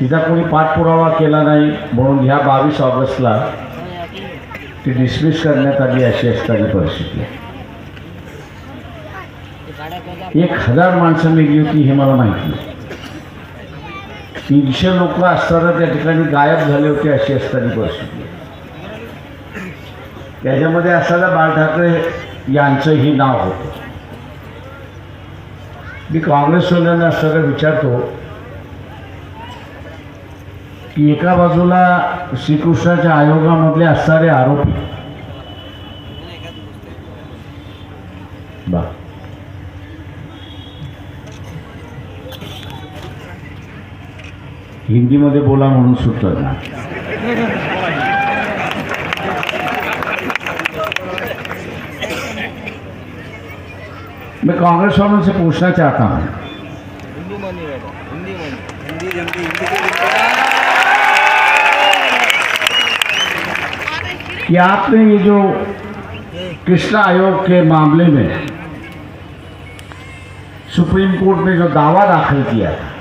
तिचा कोणी पाठपुरावा केला नाही म्हणून ह्या बावीस ऑगस्टला ती डिसमिस करण्यात आली अशी असताना परिस्थिती एक हजार माणसं निघली होती हे मला माहिती नाही तीनशे लोक असताना त्या ठिकाणी गायब झाले होते अशी असताना परिस्थिती त्याच्यामध्ये असताना बाळ ठाकरे यांचंही नाव होतं. मी काँग्रेसवाल्यांना असताना विचारतो की एका बाजूला श्रीकृष्णाच्या आयोगामधले असणारे आरोपी बा हिंदीमध्ये बोला म्हणून सुचत ना मैं कांग्रेस वालों से पूछना चाहता हूँ हिंदी में नहीं बेटा हिंदी में हिंदी जल्दी हिंदी कि आपने ये जो कृष्णा आयोग के मामले में सुप्रीम कोर्ट में जो दावा दाखिल किया था